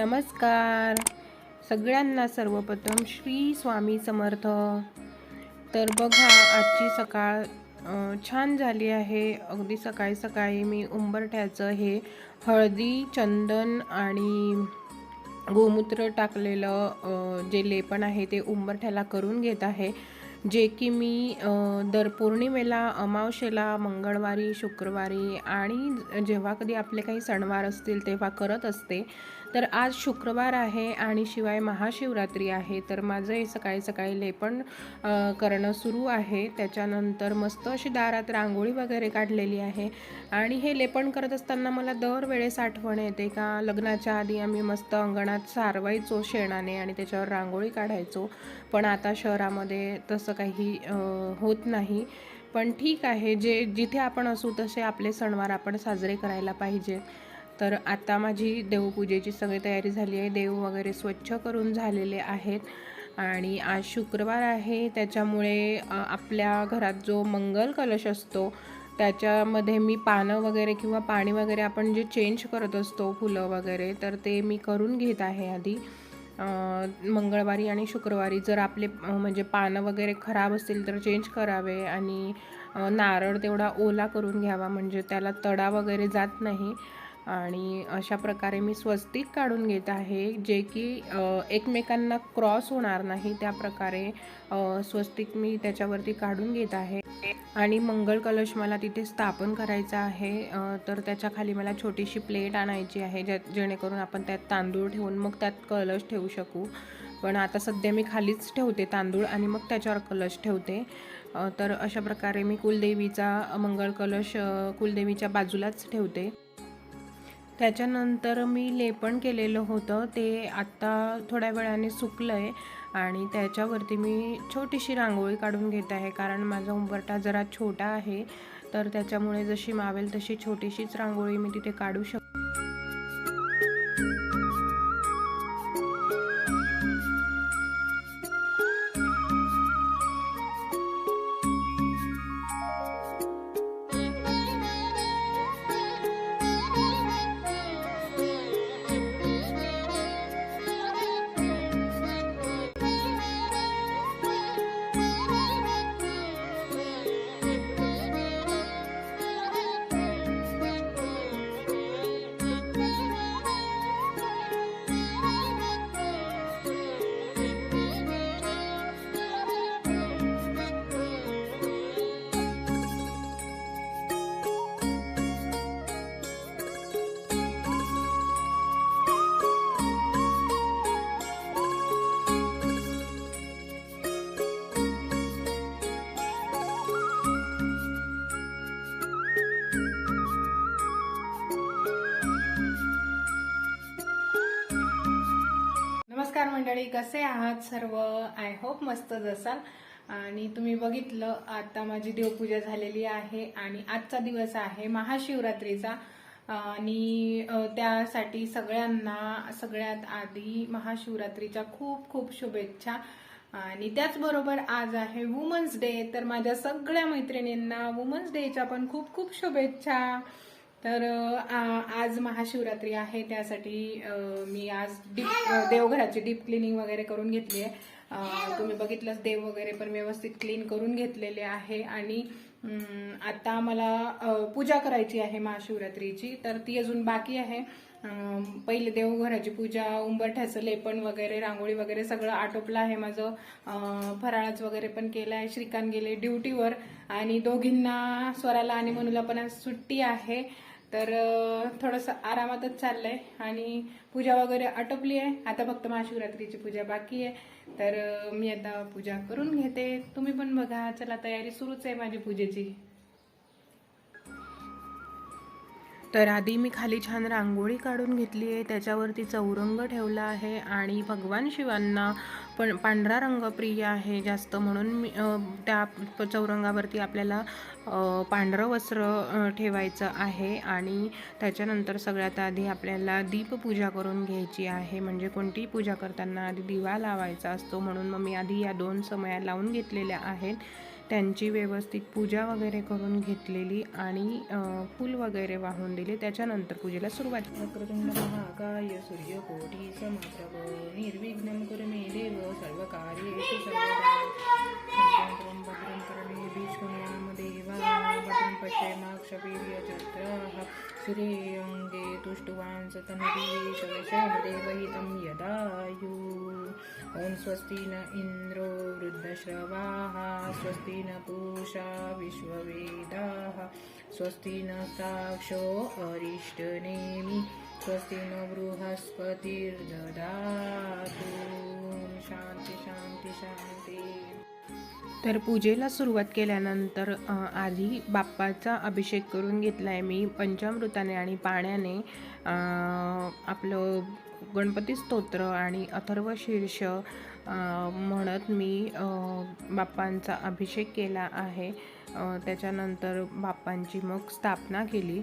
नमस्कार. सगळ्यांना सर्वप्रथम श्री स्वामी समर्थ. तर बघा आजची सकाळ छान झाली आहे. अगदी सकाळी सकाळी मी उंबरठ्याचं हे हळदी चंदन आणि गोमूत्र टाकलेलं जे लेपन आहे ते उंबरठ्याला करून घेत आहे. जे की मी दर पौर्णिमेला अमावशेला मंगळवारी शुक्रवारी आणि जेव्हा कधी आपले काही सणवार असतील तेव्हा करत असते. तर आज शुक्रवार आहे आणि शिवाय महाशिवरात्री आहे तर माझं हे सकाळी सकाळी लेपण करणं सुरू आहे. त्याच्यानंतर मस्त अशी दारात रांगोळी वगैरे काढलेली आहे. आणि हे लेपण करत असताना मला दरवेळेस आठवण येते का लग्नाच्या आधी आम्ही मस्त अंगणात सारवायचो शेणाने आणि त्याच्यावर रांगोळी काढायचो. पण आता शहरामध्ये तसं काही होत नाही. पण ठीक आहे जे जिथे आपण असू तसे आपले सणवार आपण साजरे करायला पाहिजे. तर आता माझी देवपूजेची सगळी तयारी झाली आहे. देव वगैरे स्वच्छ करून झालेले आहेत. आणि आज शुक्रवार आहे. त्याच्यामुळे आपल्या घरात जो मंगल कलश असतो त्याच्यामध्ये मी पानं वगैरे किंवा पाणी वगैरे आपण जे चेंज करत असतो फुलं वगैरे तर ते मी करून घेत आहे आधी. मंगळवारी आणि शुक्रवारी जर आपले म्हणजे पानं वगैरे खराब असतील तर चेंज करावे आणि नारळ तेवढा ओला करून घ्यावा. म्हणजे त्याला तडा वगैरे जात नाही. आणि अशा प्रकारे मी स्वस्तिक काढून घेत आहे जे की एकमेकांना क्रॉस होणार नाही त्या प्रकारे स्वस्तिक मी त्याच्यावरती काढून घेत आहे. आणि मंगळ कलश मला तिथे स्थापन करायचा आहे तर त्याच्याखाली मला छोटीशी प्लेट आणायची आहे ज्या जेणेकरून आपण त्यात तांदूळ ठेवून मग त्यात कलश ठेवू शकू. पण आता सध्या मी खालीच ठेवते तांदूळ आणि मग त्याच्यावर कलश ठेवते. तर अशा प्रकारे मी कुलदेवीचा मंगळ कलश कुलदेवीच्या बाजूलाच ठेवते. त्याच्यानंतर मी लेपन केलेलं होतं. ते आत्ता थोड्या वेळाने सुकलं आहे आणि त्याच्यावरती मी छोटीशी रांगोळी काढून घेत आहे. कारण माझा उंबरटा जरा छोटा आहे तर त्याच्यामुळे जशी मावेल तशी छोटीशीच रांगोळी मी तिथे काढू शकते. मंडळी कसे आहात सर्व? आय होप मस्तच असाल आणि तुम्ही बघितलं आता माझी देवपूजा झालेली आहे आणि आजचा दिवस आहे महाशिवरात्रीचा. आणि त्यासाठी सगळ्यांना सगळ्यात आधी महाशिवरात्रीच्या खूप खूप शुभेच्छा. आणि त्याचबरोबर आज आहे वुमन्स डे तर माझ्या सगळ्या मैत्रिणींना वुमन्स डेच्या पण खूप खूप शुभेच्छा. तर आ- आज महाशिवरात्री आहे त्यासाठी मी आज डीप देवघराची डीप क्लिनिंग वगैरे करून घेतली आहे. तुम्ही बघितलंच देव वगैरे पण व्यवस्थित क्लीन करून घेतलेले आहे आणि आता मला पूजा करायची आहे महाशिवरात्रीची तर ती अजून बाकी आहे. पहिले देवघराची पूजा उंबरठ्याचं लेपन वगैरे रांगोळी वगैरे सगळं आटोपलं आहे माझं. फराळाच वगैरे पण केलं आहे श्रीकांत गेले ड्युटीवर आणि दोघींना स्वराला आणि मनूला पण आज सुट्टी आहे. तर थोडंसं आरामातच चाललंय आणि पूजा वगैरे आटोपली आहे. आता फक्त महाशिवरात्रीची पूजा बाकी आहे. तर मी आता पूजा करून घेते. तुम्ही पण बघा चला तयारी सुरूच आहे माझी पूजेची. तर आधी मी खाली छान रांगोळी काढून घेतली आहे. त्याच्यावरती चौरंग ठेवला आहे आणि भगवान शिवांना पण पांढरा रंग प्रिय आहे जास्त म्हणून मी त्या चौरंगावरती आपल्याला पांढरं वस्त्र ठेवायचं आहे आणि त्याच्यानंतर सगळ्यात आधी आपल्याला दीपपूजा करून घ्यायची आहे. म्हणजे कोणतीही पूजा करताना आधी दिवा लावायचा असतो म्हणून मग मी आधी या दोन समया लावून घेतलेल्या आहेत. त्यांची व्यवस्थित पूजा वगैरे करून घेतलेली आणि फूल वगैरे वाहून दिले. त्याच्यानंतर पूजेला सुरुवात महाकाय सूर्यकोटी समप्रभ निर्विघ्नं कुरु मे देव सर्वकार्येषु सर्वदा. शङ्करं भद्रं कर्णे भीष्मयाम देवा भद्रं पश्येमाक्षवीर्यजत्राः तुष्टुवान् ॐ स्वस्ति न इन्द्रो वृद्धश्रवाः स्वस्ति न पूषा विश्ववेदाः स्वस्ति न साक्षो अरिष्टनेमि स्वस्ति न बृहस्पतिर्ददातु। शान्ति शांती शांती। तर पूजेला सुरुवात केल्यानंतर आधी बाप्पाचा अभिषेक करून घेतला आहे मी पंचामृताने आणि पाण्याने. आपलं गणपती स्तोत्र आणि अथर्व शीर्ष म्हणत मी बाप्पांचा अभिषेक केला आहे. त्याच्यानंतर बाप्पांची मग स्थापना केली.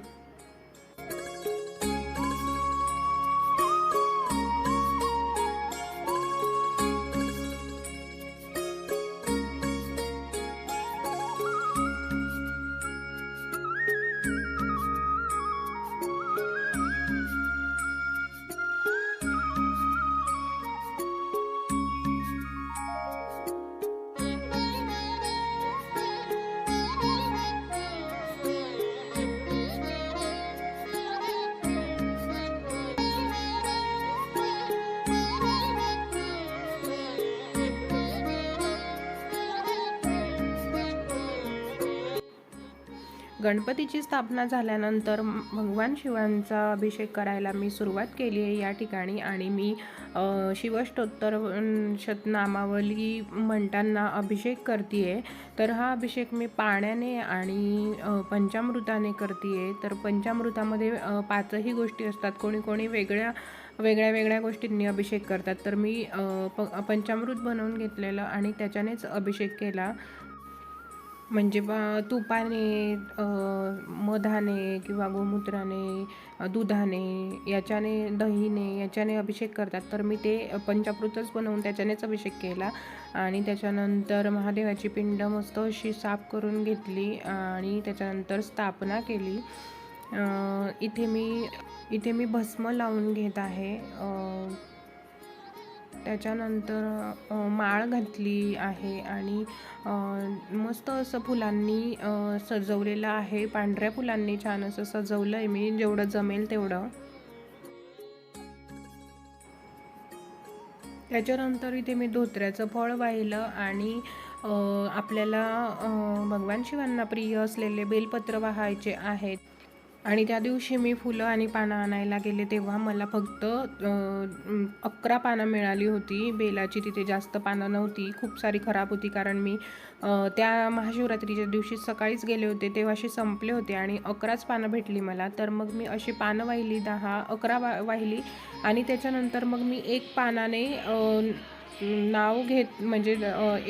गणपतीची स्थापना झाल्यानंतर भगवान शिवांचा अभिषेक करायला मी सुरुवात केली आहे या ठिकाणी. आणि मी शिवष्टोत्तर शतनामावली म्हणताना अभिषेक करते आहे तर हा अभिषेक मी पाण्याने आणि पंचामृताने करते आहे तर पंचामृतामध्ये पाचही गोष्टी असतात. कोणी कोणी वेगळ्या वेगळ्या वेगळ्या गोष्टींनी अभिषेक करतात. तर मी प पंचामृत बनवून घेतलेलं आणि त्याच्यानेच अभिषेक केला. म्हणजे बा तुपाने मधाने किंवा गोमूत्राने दुधाने याच्याने दहीने याच्याने अभिषेक करतात. तर मी ते पंचामृतच बनवून त्याच्यानेच अभिषेक केला. आणि त्याच्यानंतर महादेवाची पिंड मस्त अशी साफ करून घेतली आणि त्याच्यानंतर स्थापना केली. इथे मी इथे मी भस्म लावून घेत आहे. त्याच्यानंतर माळ घातली आहे आणि मस्त असं फुलांनी सजवलेलं आहे. पांढऱ्या फुलांनी छान असं सजवलं आहे मी. जेवढं जमेल तेवढं. त्याच्यानंतर इथे मी धोत्र्याचं फळ वाहिलं आणि आपल्याला भगवान शिवांना प्रिय असलेले बेलपत्र वाहायचे आहेत. आणि त्या दिवशी मी फुलं आणि पानं आणायला गेले तेव्हा मला फक्त अकरा पानं मिळाली होती. बेलाची तिथे जास्त पानं नव्हती. खूप सारी खराब होती कारण मी त्या महाशिवरात्रीच्या दिवशी सकाळीच गेले होते. तेव्हाशी संपले होते आणि अकराच पानं भेटली मला. तर मग मी अशी पानं वाहिली दहा अकरा वा वाहिली आणि त्याच्यानंतर मग मी एक पानाने नाव घेत म्हणजे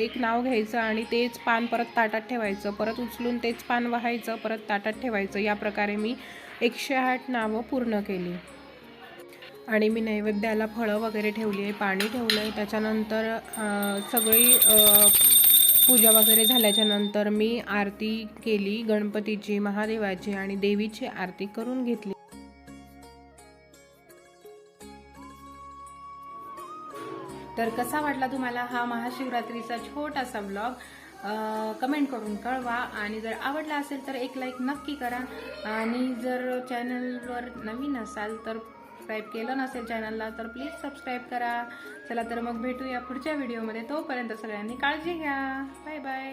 एक नाव घ्यायचं आणि तेच पान परत ताटात ठेवायचं. परत उचलून तेच पान वाहायचं परत ताटात ठेवायचं. या प्रकारे मी एकशे आठ नावं पूर्ण केली. आणि मी नैवेद्याला फळं वगैरे ठेवली आहे पाणी ठेवलं आहे. त्याच्यानंतर सगळी पूजा वगैरे झाल्याच्यानंतर मी आरती केली गणपतीची महादेवाची आणि देवीची आरती करून घेतली. तर कसा वाटला तुम्हाला हा महाशिवरात्रीचा छोटासा ब्लॉग कमेंट करून कळवा. आणि जर आवडला असेल तर एक लाईक नक्की करा. आणि जर चॅनलवर नवीन असाल तर सबस्क्राईब केलं नसेल चॅनलला तर प्लीज सबस्क्राईब करा. चला तर मग भेटूया पुढच्या व्हिडिओमध्ये तोपर्यंत सगळ्यांनी काळजी घ्या. Bye bye